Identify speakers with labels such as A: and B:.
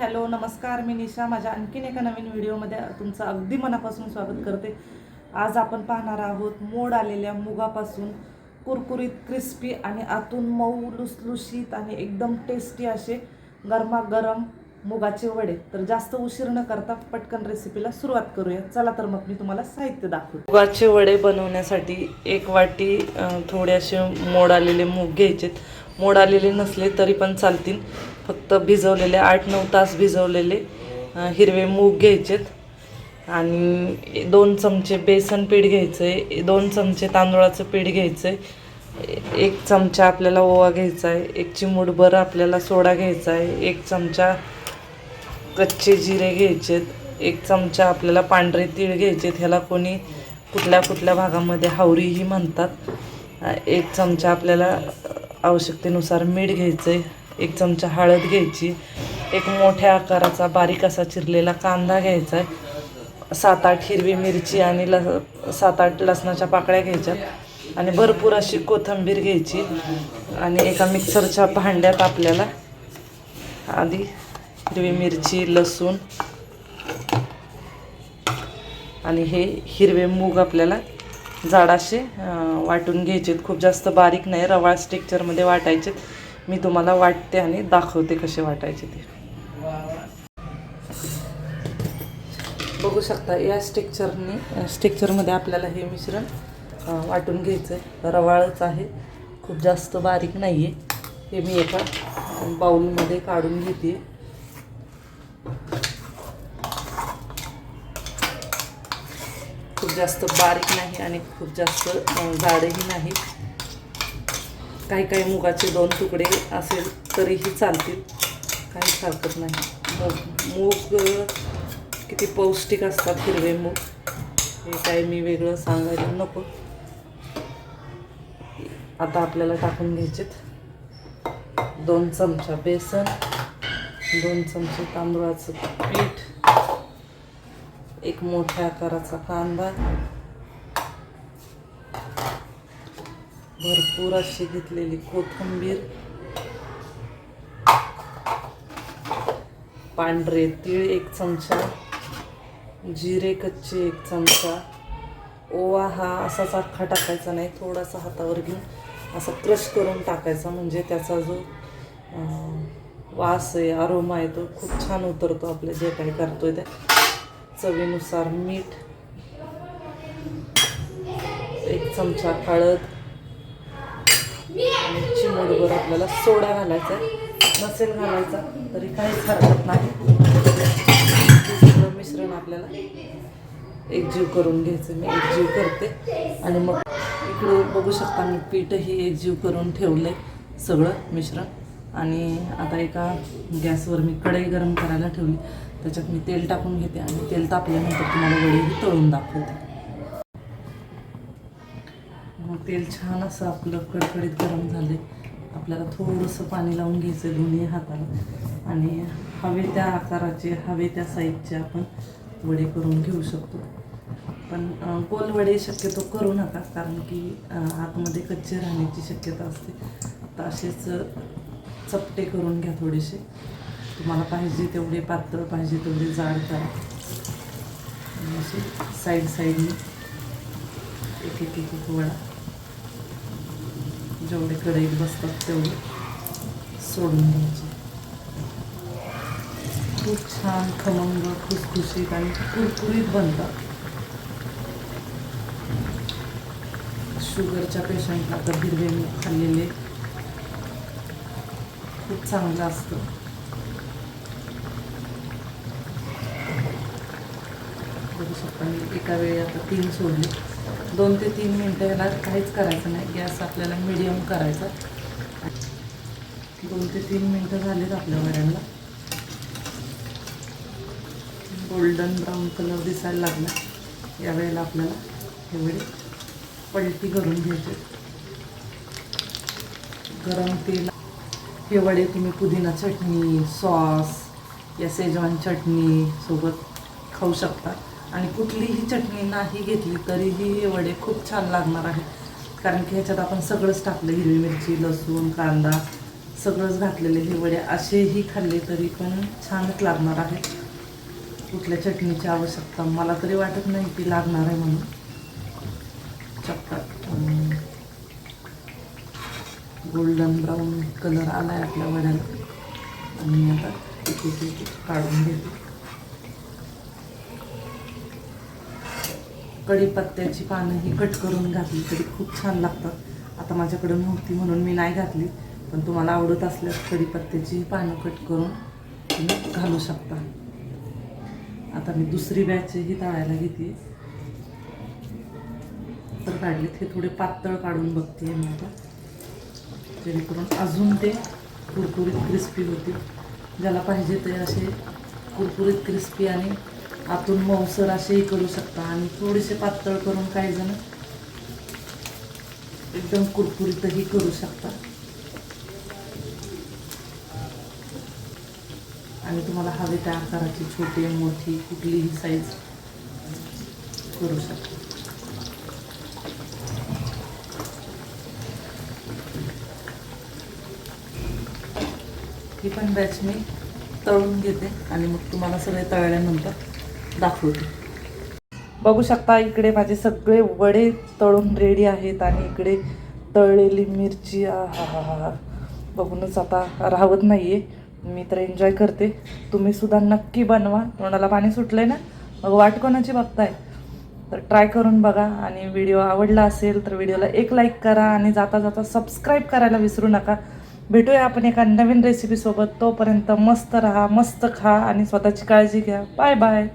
A: Hello नमस्कार मी निशा. माझ्या आणखीन एका नवीन व्हिडिओमध्ये तुमचं अगदी मनापासून स्वागत करते. आज आपण पाहणार आहोत मोड आलेल्या मुगापासून कुरकुरीत क्रिस्पी आणि आतून मऊ लुसलुशीत आणि एकदम टेस्टी असे गरमागरम मुगाचे वडे. तर जास्त उशीर न करता पटकन रेसिपीला सुरुवात करूया. चला तर मग मी तुम्हाला साहित्य दाखवू मुगाचे वडे बनवण्यासाठी एक वाटी थोडेसे मोड आलेले मूग घ्यायचेत. मोड आलेले नसले तरी पण चालतील. फक्त भिजवलेले आठ नऊ तास भिजवलेले हिरवे मूग घ्यायचेत. आणि दोन चमचे बेसन पीठ घ्यायचं आहे दोन चमचे तांदूळाचं पीठ घ्यायचं आहे एक चमचा आपल्याला ओवा घ्यायचा आहे एक चिमूटभर आपल्याला सोडा घ्यायचा आहे एक चमचा कच्चे जिरे घ्यायचेत एक चमचा आपल्याला पांढरे तीळ घ्यायचेत ह्याला कोणी कुठल्या कुठल्या भागामध्ये हावरीही म्हणतात. एक चमचा आपल्याला आवश्यकतेनुसार मीठ घ्यायचं आहे एक चमचा हळद घ्यायची एक मोठ्या आकाराचा बारीक असा चिरलेला कांदा घ्यायचा आहे सात आठ हिरवी मिरची आणि लस सात आठ लसणाच्या पाकळ्या घ्यायच्या आणि भरपूर अशी कोथिंबीर घ्यायची आणि एका मिक्सरच्या भांड्यात आपल्याला आधी हिरवी मिरची लसूण आणि हे हिरवे मूग आपल्याला जाडाशे वाटून घ्यायचेत. खूप जास्त बारीक नाही रवाळ स्टेक्चरमध्ये वाटायचे मी तुम्हाला वाटते आणि दाखवते कसे वाटायचे ते. बघू शकता या स्ट्रक्चरने स्टेक्चरमध्ये आपल्याला हे मिश्रण वाटून घ्यायचं आहे रवाळच आहे. खूप जास्त बारीक नाही आहे हे मी एका बाऊलमध्ये काढून घेते. खूप जास्त बारीक नाही आणि खूप जास्त जाडही नाही. काही काही मुगाचे दोन तुकडे असेल तरीही चालतील. काहीच हरकत नाही. मूग मूग किती पौष्टिक असतात हिरवे मूग. हे काही मी वेगळं सांगायला नको. आता आपल्याला टाकून घ्यायचेत. दोन चमचा बेसन दोन चमचे तांदूळाचं पीठ एक मोठ्या आकाराचा कांदा. भरपूर अशी घेतलेली कोथिंबीर. पांढरे तीळ एक चमचा. जिरे कच्चे एक चमचा. ओवा हा असाच अख्खा टाकायचा नाही थोडासा हातावर घेऊन असा क्रश करून टाकायचा म्हणजे त्याचा जो वास आहे अरोमा आहे तो खूप छान उतरतो आपल्या जे काही करतोय त्या चवीनुसार मीठ एक चमचा हळद आणि चिमूटभर आपल्याला सोडा घालायचा आहे. नसेल घालायचा तरी काहीच हरकत नाही. सगळं मिश्रण आपल्याला एकजीव करून घ्यायचं. मी एकजीव करते. आणि मग इकडे बघू शकता मी पीठही एकजीव करून ठेवले सगळं मिश्रण. आणि आता एका गॅसवर मी कढई गरम करायला ठेवली. त्याच्यात मी तेल टाकून घेते आणि तेल तापल्यानंतर तुम्हाला वडीही तळून दाखवते. मग तेल छान असं आपलं कडकडीत गरम झाले आपल्याला थोडंसं पाणी लावून घ्यायचं आहे दोन्ही हाताला. आणि हवे त्या आकाराचे हवे त्या साईजचे आपण वडे करून घेऊ शकतो. पण गोल वडे शक्यतो करू नका कारण की आतमध्ये कच्चे राहण्याची शक्यता असते. तर असेच चपटे करून घ्या थोडेसे. तुम्हाला पाहिजे तेवढे पातळ पाहिजे तेवढे जाड करा असे साईड साईडने एक एक एक एक वडा जेवढे कढईत बसतात तेवढे सोडून द्यायचे. खूप छान खमंग खुसखुशीत आणि कुरकुरीत बनतात. शुगरच्या पेशंटला तर हिरवे खाल्लेले खूप चांगलं असतं बघू शकता एका वेळी आता तीन सोडले? दोन ते तीन मिनटं याला काहीच करायचं नाही. गॅस आपल्याला मिडियम करायचा. दोन ते तीन मिनटं झालेत आपल्या वड्यांना गोल्डन ब्राऊन कलर दिसायला लागला. यावेळेला आपल्याला हे वडे पलटी करून घ्यायचे. गरम तेल हे वडे तुम्ही पुदिना चटणी सॉस या शेजवान चटणी सोबत खाऊ शकता. आणि कुठलीही चटणी नाही घेतली तरीही हे वडे खूप छान लागणार आहे कारण की ह्याच्यात आपण सगळंच टाकलं हिरवी मिरची लसूण कांदा सगळंच घातलेले हे वडे असेही खाल्ले तरी पण छानच लागणार आहे कुठल्या चटणीची आवश्यकता मला तरी वाटत नाही की लागणार आहे म्हणून. चपटात गोल्डन ब्राऊन कलर आला आहे आपल्या वड्याला. आणि मी आता एक एक एक काढून घेते. कढीपत्त्याची पानं ही कट करून घातली तरी खूप छान लागतात. आता माझ्याकडे नव्हती म्हणून मी नाही घातली. पण तुम्हाला आवडत असल्यास कढीपत्त्याची पानं कट करून तुम्ही घालू शकता. आता मी दुसरी बॅच ही तळायला घेते. तर काढलेत हे थोडे पातळ काढून बघते मी आता. जेणेकरून अजून ते कुरकुरीत क्रिस्पी होतील. ज्याला पाहिजे ते असे कुरकुरीत क्रिस्पी आणि आतून मऊसर असेही करू शकता. आणि थोडेसे पातळ करून काही जण एकदम कुरकुरीतही करू शकता. आणि तुम्हाला हवे त्या आकाराची छोटी मोठी कुठलीही साईज करू शकता. ही पण बॅच मी तळून घेते आणि मग तुम्हाला सगळे तळल्यानंतर दाखवते. बघू शकता इकडे माझे सगळे वडे तळून रेडी आहेत आणि इकडे तळलेली मिरची हा हा हा बघूनच आता राहत नाही आहे मी तर एन्जॉय करते. तुम्ही सुद्धा नक्की बनवा. तोंडाला पाणी सुटलंय ना? मग वाट कोणाची बघताय? तर ट्राय करून बघा. आणि व्हिडिओ आवडला असेल तर व्हिडिओला एक लाईक करा आणि जाता जाता सबस्क्राईब करायला विसरू नका. भेटूया आपण एका नवीन रेसिपीसोबत तोपर्यंत मस्त राहा मस्त खा आणि स्वतःची काळजी घ्या. Bye bye